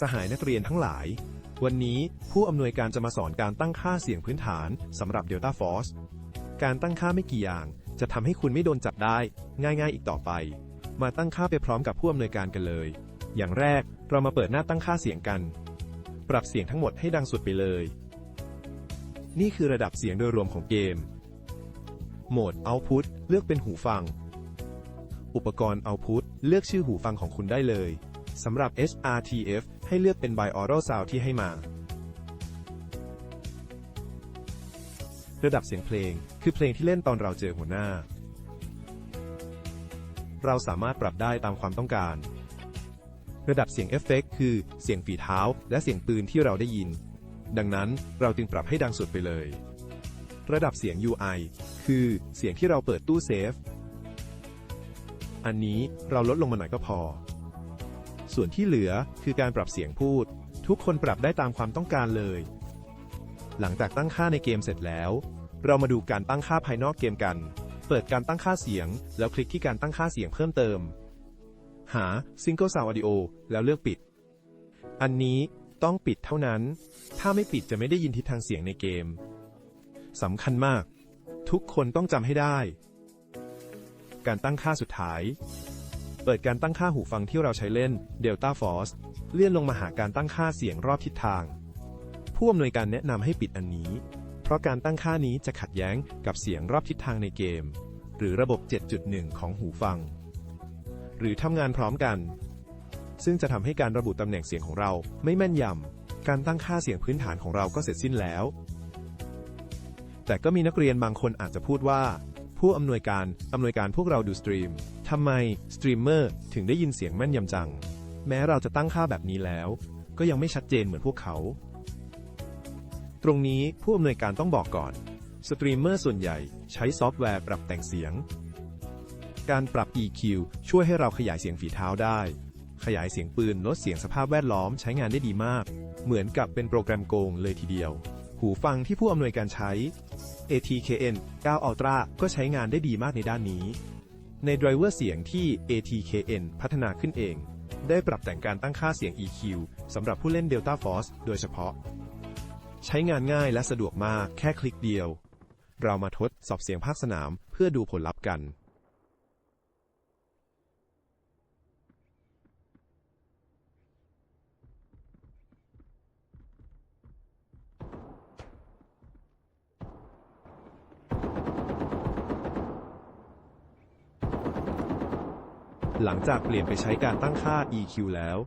สหายนักเรียนทั้งหลาย วันนี้ผู้อำนวยการจะมาสอนการตั้งค่าเสียงพื้นฐานสำหรับ Delta Force การตั้งค่าไม่กี่อย่าง จะทำให้คุณไม่โดนจับได้ ง่ายๆ อีกต่อไป มาตั้งค่าไปพร้อมกับผู้อำนวยการกันเลย อย่างแรกเรามาเปิดหน้าตั้งค่าเสียงกัน ปรับเสียงทั้งหมดให้ดังสุดไปเลย นี่คือระดับเสียงโดยรวมของเกม โหมด Output เลือกเป็นหูฟัง อุปกรณ์ Output เลือกชื่อหูฟังของคุณได้เลยสำหรับ HRTF ให้เลือกเป็น Binaural Sound ที่ให้มา ระดับเสียงเพลง คือเพลงที่เล่นตอนเราเจอหัวหน้า เราสามารถปรับได้ตามความต้องการ ระดับเสียงเอฟเฟกต์คือเสียงฝีเท้า และเสียงปืนที่เราได้ยิน ดังนั้นเราจึงปรับให้ดังสุดไปเลย ระดับเสียง UI คือเสียงที่เราเปิดตู้เซฟ อันนี้เราลดลงมาหน่อยก็พอ ส่วนที่เหลือคือการปรับเสียงพูด ทุกคนปรับได้ตามความต้องการเลย หลังจากตั้งค่าในเกมเสร็จแล้ว เรามาดูการตั้งค่าภายนอกเกมกัน เปิดการตั้งค่าเสียง แล้วคลิกที่การตั้งค่าเสียงเพิ่มเติม หา Single Sound Audio แล้วเลือกปิด อันนี้ต้องปิดเท่านั้น ถ้าไม่ปิดจะไม่ได้ยินทิศทางเสียงในเกมสำคัญมาก ทุกคนต้องจำให้ได้ การตั้งค่าสุดท้าย เปิดการตั้งค่าหูฟังที่เราใช้เล่น Delta Force เลื่อนลงมาหาการตั้งค่าเสียงรอบทิศทาง ผู้อำนวยการแนะนำให้ปิดอันนี้ เพราะการตั้งค่านี้จะขัดแย้งกับเสียงรอบทิศทางในเกม หรือระบบ 7.1 ของหูฟัง หรือทำงานพร้อมกัน ซึ่งจะทำให้การระบุตำแหน่งเสียงของเราไม่แม่นยำการตั้งค่าเสียงพื้นฐานของเราก็เสร็จสิ้นแล้ว แต่ก็มีนักเรียนบางคนอาจจะพูดว่า ผู้อำนวยการอำนวยการพวกเราดูสตรีม ทำไมสตรีมเมอร์ถึงได้ยินเสียงแม่นยำจัง แม้เราจะตั้งค่าแบบนี้แล้ว ก็ยังไม่ชัดเจนเหมือนพวกเขา ตรงนี้ผู้อำนวยการต้องบอกก่อน สตรีมเมอร์ส่วนใหญ่ใช้ซอฟต์แวร์ปรับแต่งเสียง การปรับ EQ ช่วยให้เราขยายเสียงฝีเท้าได้ ขยายเสียงปืนลดเสียงสภาพแวดล้อมใช้งานได้ดีมาก เหมือนกับเป็นโปรแกรมโกงเลยทีเดียว หูฟังที่ผู้อำนวยการใช้ ATKN 9 Ultra ก็ใช้งานได้ดีมากในด้านนี้ ในไดรเวอร์เสียงที่ ATKN พัฒนาขึ้นเอง ได้ปรับแต่งการตั้งค่าเสียง EQ สำหรับผู้เล่น Delta Force โดยเฉพาะ ใช้งานง่ายและสะดวกมากแค่คลิกเดียว เรามาทดสอบเสียงภาคสนามเพื่อดูผลลัพธ์กัน หลังจากเปลี่ยนไปใช้การตั้งค่า EQ แล้ว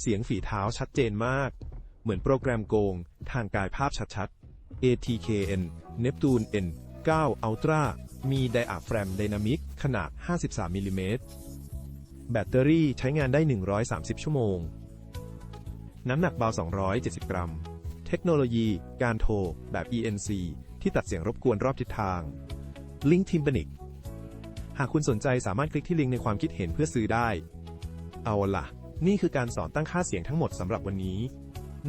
เสียงฝีเท้าชัดเจนมาก เหมือนโปรแกรมโกง ทางกายภาพชัดๆ ATKN Neptune N 9 Ultra มีไดอะแฟรมไดนามิกขนาด 53มิลลิเมตรแบตเตอรี่ใช้งานได้ 130 ชั่วโมง น้ำหนักเบา 270 กรัม เทคโนโลยี การโทร แบบ ENC ที่ตัดเสียงรบกวนรอบทิศทาง ลิงก์ทิมเปนิก หากคุณสนใจสามารถคลิกที่ลิงก์ในความคิดเห็นเพื่อซื้อได้ เอาล่ะ นี่คือการสอนตั้งค่าเสียงทั้งหมดสำหรับวันนี้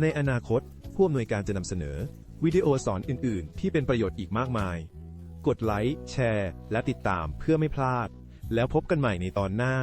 ในอนาคต ผู้อำนวยการจะนำเสนอ วิดีโอสอนอื่น ๆ ที่เป็นประโยชน์อีกมากมาย กดไลค์ แชร์ และติดตามเพื่อไม่พลาด แล้วพบกันใหม่ในตอนหน้า